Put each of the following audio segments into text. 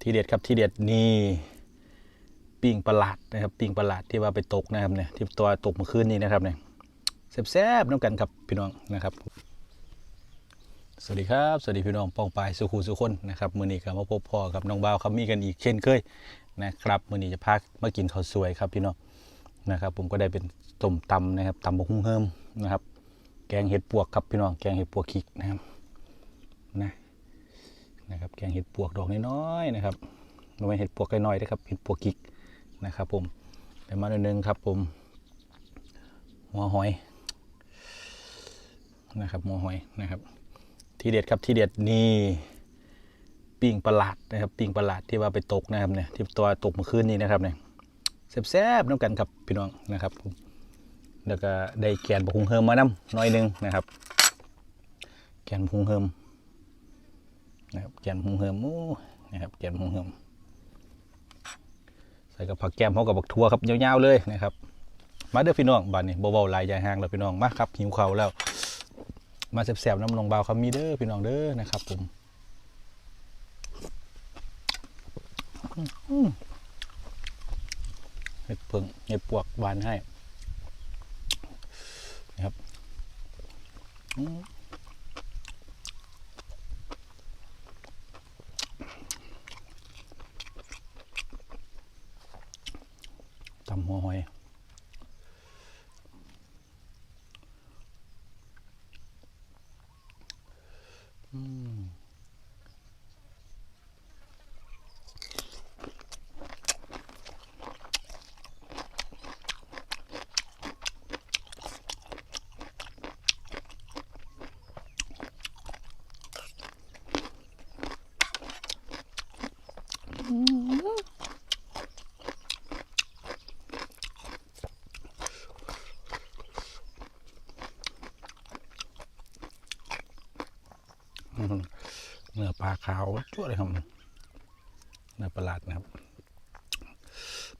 ทีเด็ดครับทีเด็ดนี่ปิ้งประหลาดนะครับปิ้งประหลาดที่ว่าไปตกนะครับเนี่ยที่ตัวตกเมื่อคืนนี้นะครับเนี่ยแซ่บๆน้ำกันครับพี่น้องนะครับ สวัสดีครับสวัสดีพี่น้องปองปายสุขูสุคนนะครับมื้อนี้ก็มาพบพ่อกับน้องบ่าวคำมีกันอีกเช่นเคยนะครับมื้อนี้จะพามากินข้าวสวยครับพี่น้องนะครับ ผมก็ได้เป็นต้มตำนะครับตำบกหุ่งเฮิมนะครับ แกงเห็ดปวกครับพี่น้องแกงเห็ดปวกขิกนะครับนะ นะครับแกงเห็ดปวกดอกน้อยๆนะครับไม่ใช่เห็ดปวกน้อยๆนะครับเห็ดปวกขิกนะครับ ผมไปมาหน่อยหนึงครับ ผม หัวหอยนะครับหัวหอยนะครับ ทีเด็ดครับทีเด็ดนี่ปิ้งประหลาดนะครับปิ้งประหลาดที่ว่าไปตกนะครับเนี่ยที่ตัวตกเมื่อคืนนี้นะครับเนี่ยแซ่บๆน้ำกันครับพี่น้องนะครับผมแล้วก็ได้แกนบะคุงเฮิมมาน้ำหน้อยหนึงนะครับ แกนบะคุงเฮิม นะครับแกนบะคุงเฮิมโอ้นะครับแกนบะคุงเฮิมใส่กับผักแก้มเขากับบักทัวครับยาวๆเลยนะครับ มาเด้อพี่น้องบ้านนี้เบาๆลายใหญ่ห่างแล้วพี่น้องมาครับหิวเขาแล้ว มาแสบๆน้ำลงเบาครับมีเด้อพี่น้องเด้อนะครับผมเห็ดเพิ่งเห็ดปวกหวานให้นะครับ อื เนื้อปลาขาวชั่วเลยครับเนื้อประหลาดนะครับ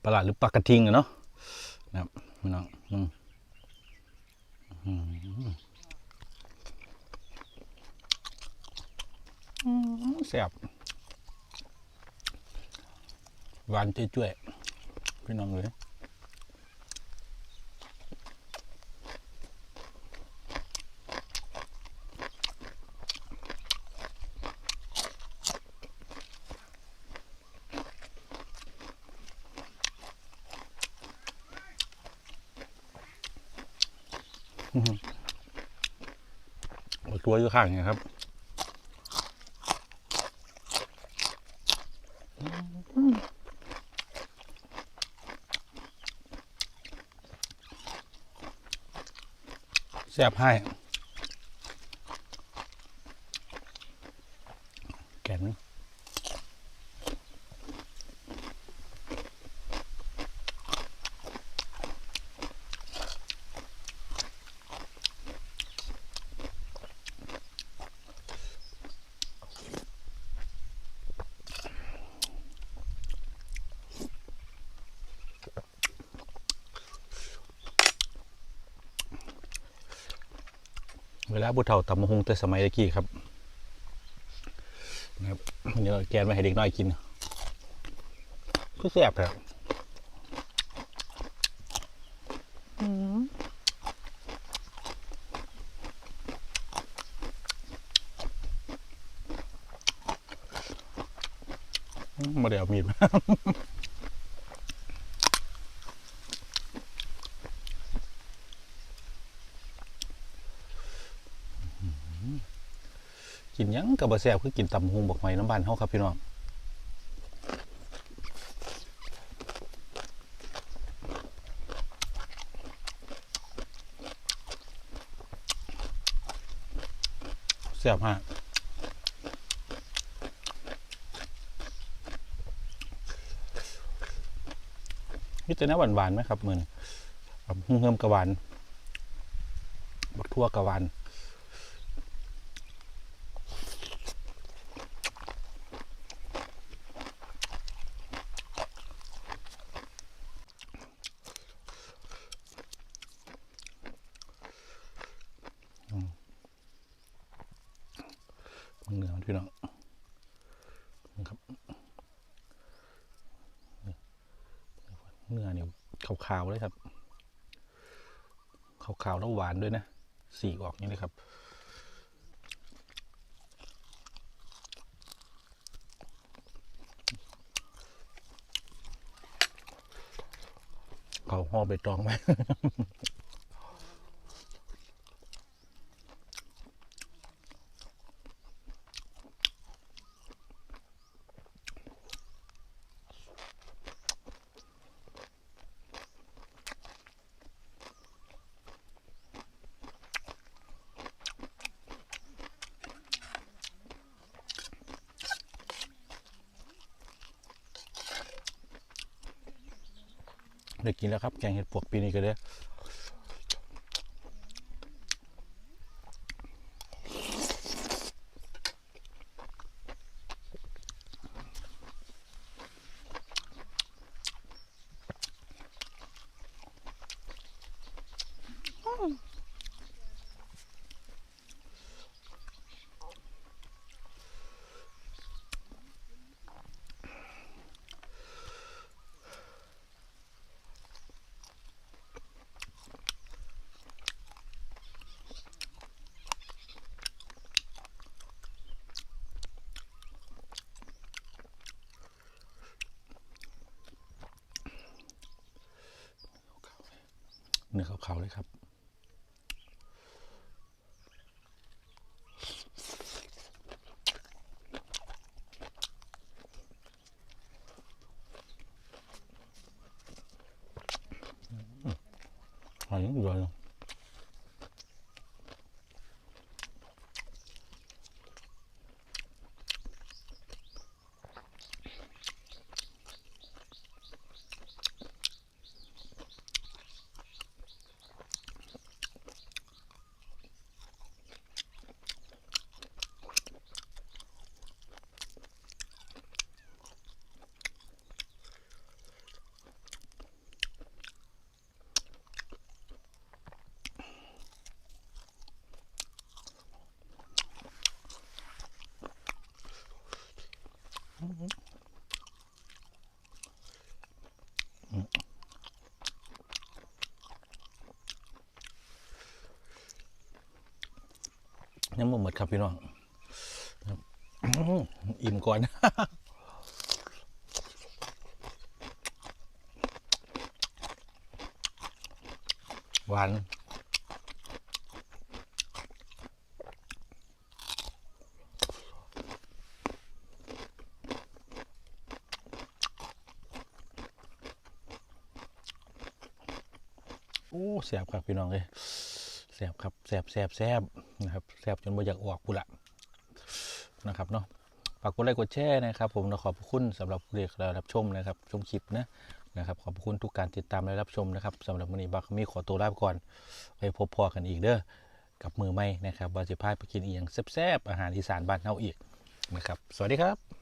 ประหลาดหรือปลากระทิงอเนาะนะครับพี่น้องอืมแซ่บหวานจ้ยๆพี่น้องเลย ตัวอยู่ข้างไงครับแซ่บให้แก่น เวลาบุเฒ่าตำมะฮุงแต่สมัยตะกี้ครับนะครับเดี๋ยวแกนมาให้เด็กน้อยกินก็แซ่บครับมาเดี๋ยวมีดมา กินยังกับบะแซ่บคือกินตำบักหุงบักหอยน้ำบานเฮาครับพี่น้องแซ่บฮะมีแต่น้ำหวานๆไหมครับมือนแบบหุ่งเฮิมกะหวานบักทั่วกะหวานี่น้องนครับเนื้อเนี่ยขาวๆเลยครับขาวๆแล้วหวานด้วยนะสีออกนี่เลยครับเขาห่อไปตองไหม ได้กินแล้วครับแกงเห็ดปวกปีนี้ก็ได้ เนื้อขาเลยครับ ยังบ่หมดครับพี่น้องอิ่มก่อนหวาน โอ้แสบครับพี่น้องเลยแสบครับแสบแสบแสบนะครับแสบจนบ่อยากออกกูละนะครับเนาะฝากกดไลค์กดแชร์นะครับ ผมนะขอบคุณสำหรับผู้เรียกรับชมนะครับ ชมคลิปนะนะครับ ขอบคุณทุกการติดตามและรับชมนะครับสำหรับวันนี้บักมีขอตัวลาไปก่อนไปพบพอกันอีกเด้อกับมือไม่นะครับว่าจะพาไปกินอีกอย่างแซ่บๆอาหารอีสานบ้านเฮาอีกนะครับ สวัสดีครับ